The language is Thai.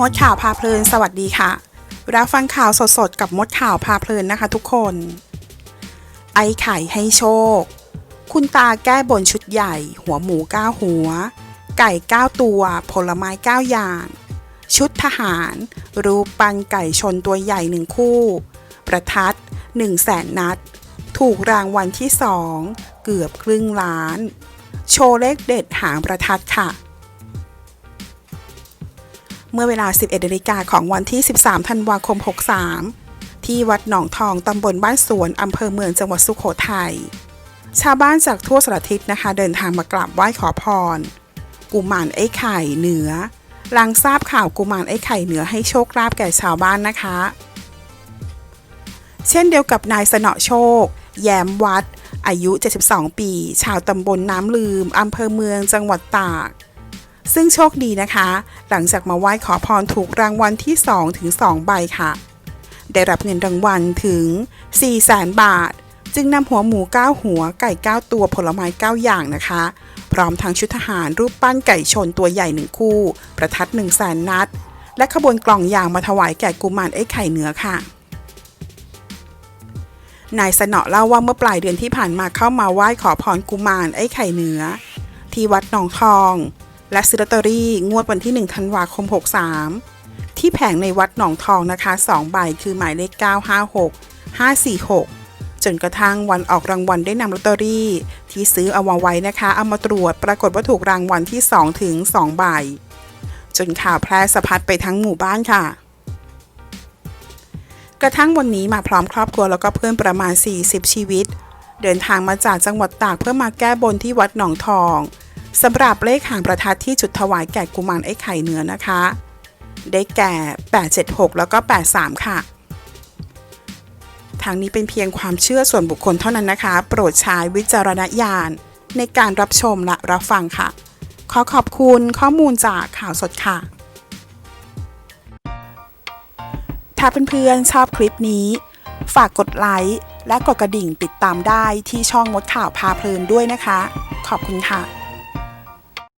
มดข่าวพาเพลินสวัสดีค่ะ รับฟังข่าวสดๆ กับมดข่าวพาเพลินนะคะทุกคน ไอ้ไข่ให้โชค คุณตาแก้บนชุดใหญ่ หัวหมูก้าหัว ไก่ก้าตัว ผลไม้ก้าอย่าง ชุดทหาร รูปปันไก่ชนตัวใหญ่หนึ่งคู่ ประทัด1 0 0 0 0แสนนัด ถูกรางวัลที่สอง เกือบครึ่งล้าน โชว์เลขเด็ดหางประทัดค่ะ เมื่อเวลา 11นาฬิกาของวันที่ 13 ธันวาคม 63 ที่วัดหนองทองตำบลบ้านสวนอำเภอเมืองจังหวัดสุโขทัย ชาวบ้านจากทั่วสารทิศนะคะ เดินทางมากราบไหว้ขอพร กุมารไอ้ไข่เหนือ หลังทราบข่าวกุมารไอ้ไข่เหนือให้โชคลาภแก่ชาวบ้านนะคะ เช่นเดียวกับนายสนอโชค แย้มวัด อายุ 72 ปี ชาวตำบลน้ำลืมอำเภอเมืองจังหวัดตาก ซึ่งโชคดีนะคะ หลังจากมาไหว้ขอพรถูกรางวัลที่ 2 ถึง 2 ใบค่ะ ได้รับเงินรางวัลถึง 4 0 0แสนบาท จึงนำหัวหมู 9 หัวไก่ 9 ตัวผลไม้ 9 อย่างนะคะ พร้อมทั้งชุดทหารรูปปั้นไก่ชนตัวใหญ่1คู่ ประทัด1 0 0 0 0แสนนัด และขบวนกล่องยางมาถวายแก่กุมารไอ้ไข่เนื้อค่ะนายสนอเล่าว่าเมื่อปลายเดือนที่ผ่านมาเข้ามาไหว้ขอพรกุมารไอ้ไข่เนื้อ ที่วัดหนองทอง และซื้อลอตเตอรี่งวดวันที่ 1 ธันวาคม 63 ที่แผงในวัดหนองทองนะคะ 2 ใบคือหมายเลข 956 546 จนกระทั่งวันออกรางวัลได้นำลอตเตอรี่ ที่ซื้อเอามาไว้นะคะ เอามาตรวจปรากฏว่าถูกรางวัลที่ 2 ถึง 2 ใบ จนข่าวแพร่สะพัดไปทั้งหมู่บ้านค่ะ กระทั่งวันนี้มาพร้อมครอบครัวแล้วก็เพื่อนประมาณ 40 ชีวิต เดินทางมาจากจังหวัดตากเพื่อมาแก้บนที่วัดหนองทอง สำหรับเลขหางประทัดที่จุดถวายแก่กุมารไอ้ไข่เนื้อนะคะ ได้แก่ 876 แล้วก็ 83 ค่ะ ทางนี้เป็นเพียงความเชื่อส่วนบุคคลเท่านั้นนะคะ โปรดใช้วิจารณญาณในการรับชมและรับฟังค่ะ ขอขอบคุณข้อมูลจากข่าวสดค่ะ ถ้าเพื่อนๆชอบคลิปนี้ ฝากกดไลค์และกดกระดิ่งติดตามได้ที่ช่องมดข่าวพาเพลินด้วยนะคะ ขอบคุณค่ะ